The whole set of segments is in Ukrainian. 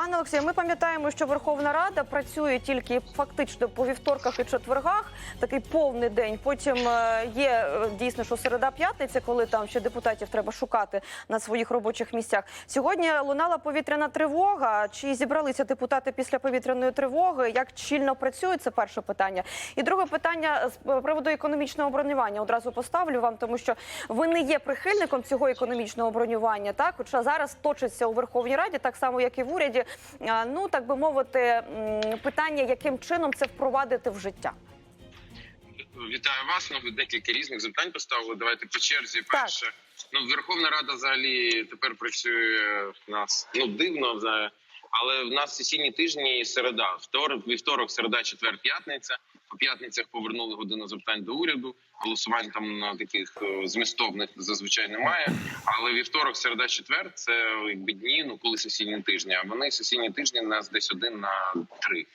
Пане Олексію, ми пам'ятаємо, що Верховна Рада працює тільки фактично по вівторках і четвергах, такий повний день. Потім е, є е, дійсно, що середа п'ятниця, коли там ще депутатів треба шукати на своїх робочих місцях. Сьогодні лунала повітряна тривога. Чи зібралися депутати після повітряної тривоги? Як чільно працюють? Це перше питання. І друге питання з приводу економічного бронювання. Одразу поставлю вам, тому що ви не є прихильником цього економічного бронювання. Так, хоча зараз точиться у Верховній Раді, так само як і в уряді. Ну так би мовити, питання, яким чином це впровадити в життя. Вітаю вас. Ну, ви декілька різних запитань поставили. Давайте по черзі. Перше, ну Верховна Рада взагалі тепер працює в нас ну дивно взагалі. Але в нас сесійні тижні середа. Второк, вівторок, середа, четвер, п'ятниця. По п'ятницях повернули годину запитань до уряду. Голосувань там на таких е, змістовних зазвичай немає. Але вівторок, середа, четвер це якби дні, ну коли сесійні тижні. А вони сесійні тижні нас десь один на три.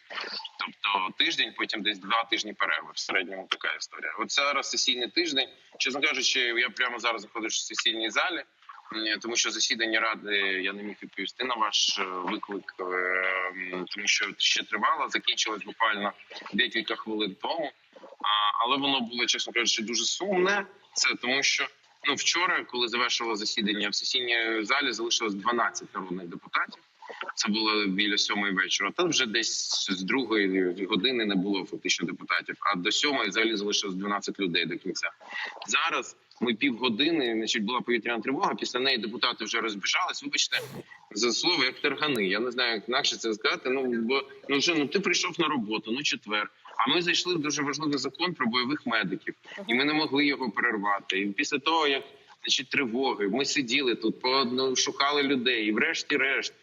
Тобто тиждень, потім десь два тижні перерви. В середньому така історія. От зараз сесійний тиждень. Чесно кажучи, я прямо зараз знаходжусь в сесійній залі, тому що засідання ради я не міг відповісти на ваш е, виклик, е, тому що ще тривало, закінчилось буквально декілька хвилин тому. Але воно було, чесно кажучи, дуже сумне. Це тому, що ну вчора, коли завершило засідання в сесійній залі, залишилось 12 народних депутатів. Це було біля сьомої вечора. Там вже десь з другої години не було фактично депутатів. А до сьомої взагалі залишилось 12 людей до кінця. Зараз ми півгодини, значить, була повітряна тривога. Після неї депутати вже розбіжались. Вибачте за слово, як таргани. Я не знаю, як інакше це сказати. Ну бо ну вже ну ти прийшов на роботу, ну четвер. А ми зайшли в дуже важливий закон про бойових медиків, і ми не могли його перервати. І після того, як значить, тривоги, ми сиділи тут, по ну, шукали людей, і врешті-решт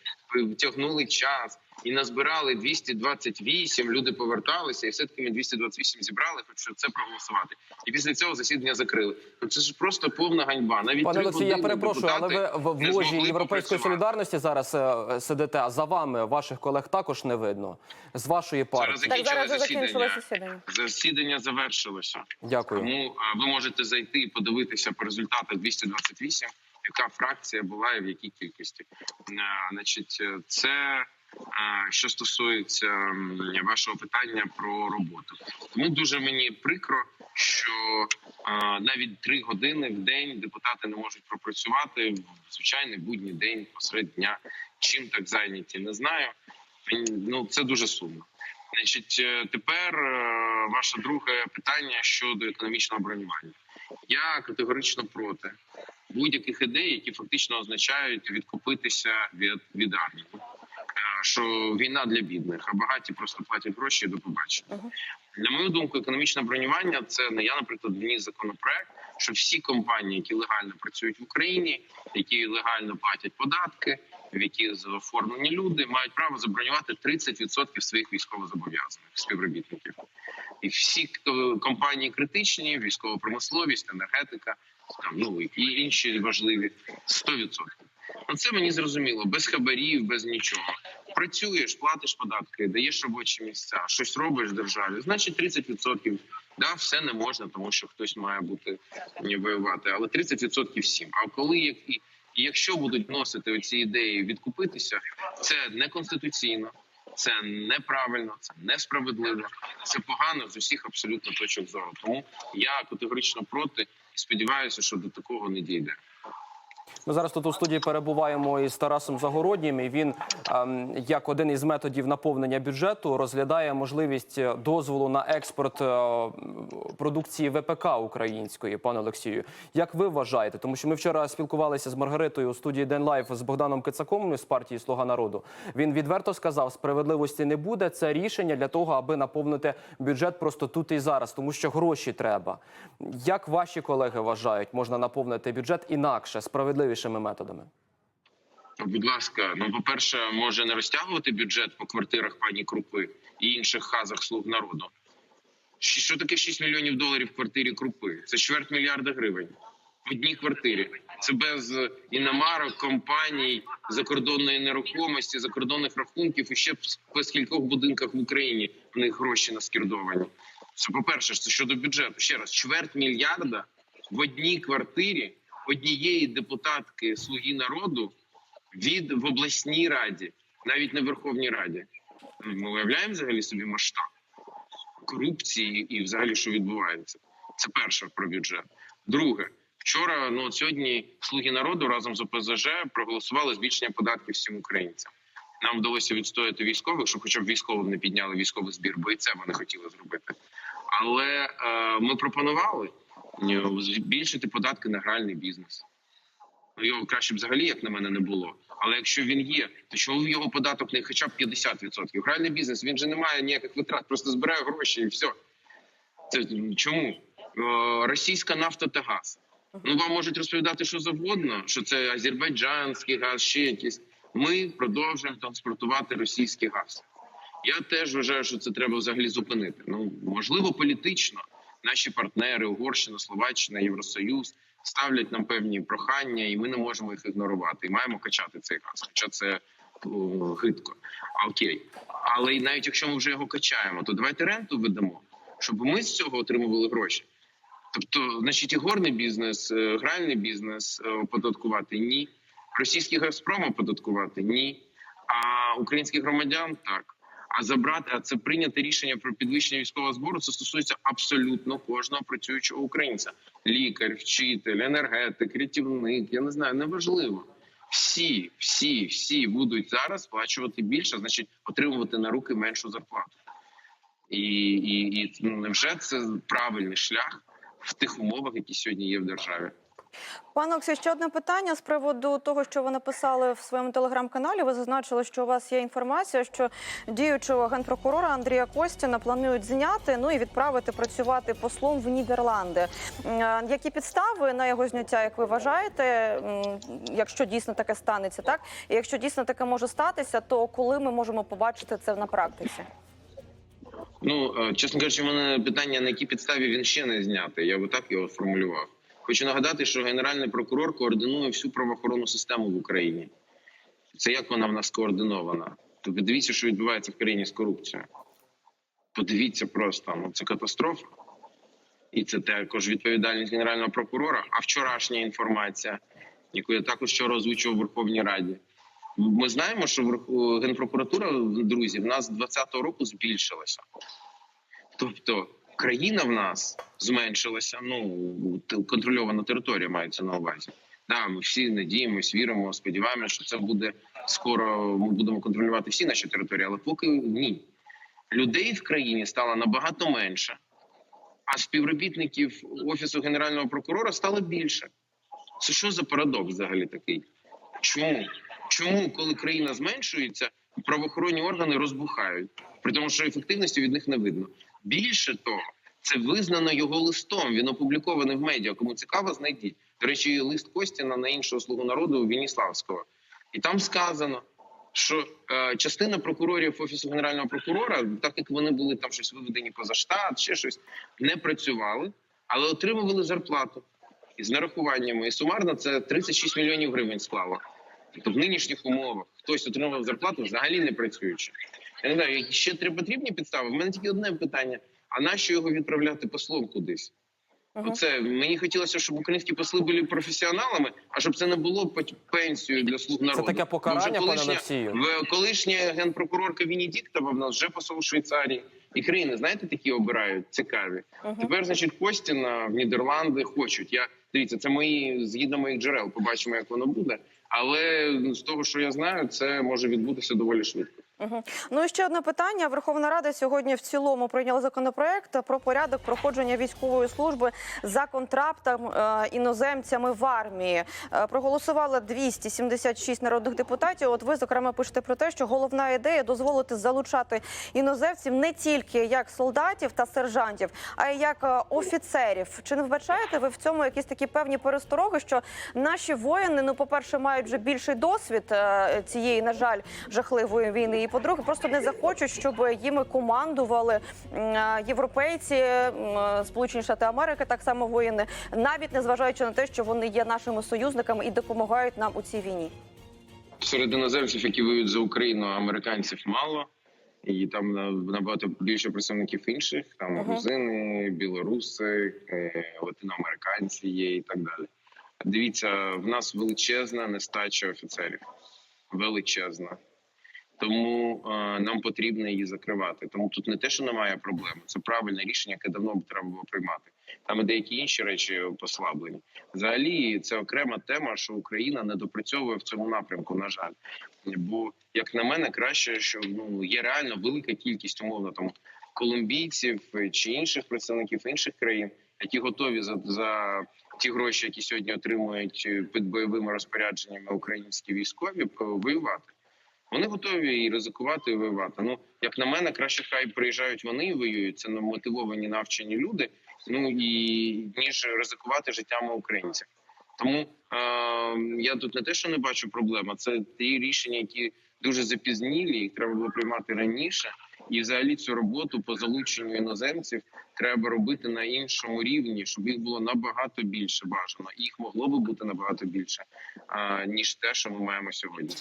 тягнули час і назбирали 228, Люди поверталися, і все таки ми 228 зібрали, щоб це проголосувати. І після цього засідання закрили. Ну це ж просто повна ганьба. Навіть Пане Олексій, я перепрошую, але ви в в ложі Європейської солідарності зараз е, сидите, а за вами ваших колег також не видно. З вашої партії. Зараз Так зараз Закінчили засідання. засідання. Засідання завершилося. Дякую. Тому а, ви можете зайти і подивитися по результатах 228, яка фракція була і в якій кількості. А, Значить, е, це що стосується вашого питання про роботу. Тому дуже мені прикро, що навіть три години в день депутати не можуть пропрацювати в звичайний будній день посеред дня. Чим так зайняті, не знаю. Ну це дуже сумно. Значить, е, тепер е, ваше друге питання щодо економічного бронювання. Я категорично проти будь-яких ідей, які фактично означають відкупитися від, від армії. Що війна для бідних, а багаті просто платять гроші і до побачення. На мою думку, економічне бронювання це не я, наприклад, вніс законопроект, що всі компанії, які легально працюють в Україні, які легально платять податки, в які оформлені люди, мають право забронювати 30% своїх військовозобов'язаних співробітників. І всі хто компанії критичні, військова промисловість, енергетика, там ну і інші важливі 100%. Ну це мені зрозуміло, без хабарів, без нічого. Працюєш, платиш податки, даєш робочі місця, щось робиш в державі. Значить, 30%. Да, все не можна, тому що хтось має бути не воювати, але 30% всім. А коли як і якщо будуть носити ці ідеї відкупитися, це неконституційно, це неправильно, це несправедливо, це погано з усіх абсолютно точок зору. Тому я категорично проти і сподіваюся, що до такого не дійде. Ми зараз тут у студії перебуваємо із Тарасом Загороднім. І він, ем, як один із методів наповнення бюджету, розглядає можливість дозволу на експорт е, продукції ВПК української. Пане Олексію, як ви вважаєте? Тому що ми вчора спілкувалися з Маргаритою у студії День Лайф з Богданом Кицаком з партії Слуга народу. Він відверто сказав, справедливості не буде. Це рішення для того, аби наповнити бюджет просто тут і зараз, тому що гроші треба. Як ваші колеги вважають, можна наповнити бюджет інакше, справедливішими методами? Будь ласка, ну по перше, може не розтягувати бюджет по квартирах пані Крупи і інших хазах слуг народу. Що таке 6 мільйонів доларів в квартирі Крупи? Це чверть мільярда гривень в одній квартирі. Це без іномарок, компаній, закордонної нерухомості, закордонних рахунків і ще по скількох будинках в Україні в них гроші наскірдовані. Це по перше, це щодо бюджету. Ще раз, чверть мільярда в одній квартирі однієї депутатки Слуги народу від в обласній раді. навіть не в Верховній Раді. Ми уявляємо взагалі собі масштаб корупції і взагалі що відбувається. Це перше про бюджет. Друге, вчора, ну от сьогодні слуги народу разом з ОПЗЖ проголосували збільшення податків всім українцям. Нам вдалося відстояти військових, що хоча б військовим не підняли військовий збір, бо і це вони хотіли зробити. Але е, ми пропонували збільшити податки на гральний бізнес. Ну, Його краще б взагалі, як на мене, не було. Але якщо він є, то чому його податок не хоча б 50%? Гральний бізнес він же не має ніяких витрат, просто збирає гроші і все. Це чому? Е, Російська нафта та газ. Ну вам можуть розповідати, що завгодно, що це азербайджанський газ, ще якийсь. Ми продовжуємо транспортувати російський газ. Я теж вважаю, що це треба взагалі зупинити. Ну можливо, політично наші партнери, Угорщина, Словаччина, Євросоюз ставлять нам певні прохання, і ми не можемо їх ігнорувати. І маємо качати цей газ. Хоча це гидко. А окей, але навіть якщо ми вже його качаємо, то давайте ренту ведемо, щоб ми з цього отримували гроші. Тобто, значить, ігорний бізнес, е, гральний бізнес е, оподаткувати ні, російський Газпром оподаткувати ні, а українських громадян так. А забрати, а це прийняти рішення про підвищення військового збору. Це стосується абсолютно кожного працюючого українця: лікар, вчитель, енергетик, рятівник. Я не знаю, неважливо. Всі, всі, всі будуть зараз сплачувати більше, значить, отримувати на руки меншу зарплату. І, і, і ну, невже це правильний шлях в тих умовах, які сьогодні є в державі? Пане Олексій, ще одне питання з приводу того, що ви написали в своєму телеграм-каналі. Ви зазначили, що у вас є інформація, що діючого генпрокурора Андрія Костіна планують зняти, ну і відправити працювати послом в Нідерланди. Які підстави на його зняття, як ви вважаєте, якщо дійсно таке станеться, так і якщо дійсно таке може статися, то коли ми можемо побачити це на практиці? Ну е, чесно кажучи, в мене питання на якій підставі він ще не знятий. Я би так його сформулював. Хочу нагадати, що генеральний прокурор координує всю правоохоронну систему в Україні. Це як вона в нас координована? То подивіться, що відбувається в країні з корупцією. Подивіться просто, ну це катастрофа. І це також відповідальність генерального прокурора. А вчорашня інформація, яку я також вчора озвучував у Верховній Раді. Ми знаємо, що Генпрокуратура, друзі, в нас з 2020 року збільшилася. Тобто країна в нас зменшилася. Ну контрольована територія мається на увазі. Да, ми всі надіємось, віримо, сподіваємося, що це буде скоро. Ми будемо контролювати всі наші території, але поки ні. Людей в країні стало набагато менше, а співробітників офісу генерального прокурора стало більше. Це що за парадокс взагалі такий? Чому? Чому, коли країна зменшується, правоохоронні органи розбухають, при тому, що ефективності від них не видно. Більше того, це визнано його листом. Він опублікований в медіа. Кому цікаво, знайдіть. До речі, лист Костіна на іншого слугу народу Веніславського. І там сказано, що е, частина прокурорів офісу генерального прокурора, так як вони були там щось виведені поза штат, ще щось не працювали, але отримували зарплату із нарахуваннями. І сумарно це 36 мільйонів гривень склало. Тобто в нинішніх умовах хтось отримав зарплату взагалі не працюючи. Я не знаю, ще три потрібні підстави. У мене тільки одне питання: а нащо його відправляти послом кудись? Мгм. Оце мені хотілося, щоб українські посли були професіоналами, а щоб це не було пе- пенсією для слуг народу. таке покарання, Бо вже пане колишня- в- Колишня генпрокурорка Венедіктова в нас вже посол Швейцарії. І країни, знаєте, такі обирають цікаві. Мгм. Тепер, значить, Костіна в Нідерланди хочуть. Я дивіться, це мої згідно моїх джерел. Побачимо, як воно буде. Але з того, що я знаю, це може відбутися доволі швидко. Мгм. Ну і ще одне питання. Верховна Рада сьогодні в цілому прийняла законопроект про порядок проходження військової служби за контрактом е, іноземцями в армії. Е, проголосувало 276 народних депутатів. От ви зокрема пишете про те, що головна ідея дозволити залучати іноземців не тільки як солдатів та сержантів, а й як е, офіцерів. Чи не вбачаєте ви в цьому якісь такі певні перестороги, що наші воїни, ну, по-перше, мають вже більший досвід цієї, на жаль, жахливої війни, і по-друге, просто не захочуть, щоб їми командували е, європейці, е, Сполучені Штати Америки, так само воїни, навіть незважаючи на те, що вони є нашими союзниками і допомагають нам у цій війні. Серед іноземців, які воюють за Україну, американців мало. І там на- набагато більше представників інших, там Ага. грузини, білоруси, е, латиноамериканці є і так далі. Дивіться, в нас величезна нестача офіцерів. Величезна. Тому е, нам потрібно її закривати. Тому тут не те, що немає проблеми, це правильне рішення, яке давно б треба було приймати. Там і деякі інші речі послаблені. Взагалі, це окрема тема, що Україна не допрацьовує в цьому напрямку. На жаль, бо як на мене, краще, що ну є реально велика кількість умовно там колумбійців чи інших представників інших країн, які готові за, за ті гроші, які сьогодні отримують під бойовими розпорядженнями українські військові, воювати. Вони готові і ризикувати, і воювати. Ну як на мене, краще хай приїжджають вони і воюють. Це мотивовані навчені люди. Ну і ніж ризикувати життями українців. Тому е, я тут не те, що не бачу проблем, а це ті рішення, які дуже запізнілі, їх треба було приймати раніше. І взагалі цю роботу по залученню іноземців треба робити на іншому рівні, щоб їх було набагато більше бажано. Їх могло би бути набагато більше, ніж те, що ми маємо сьогодні.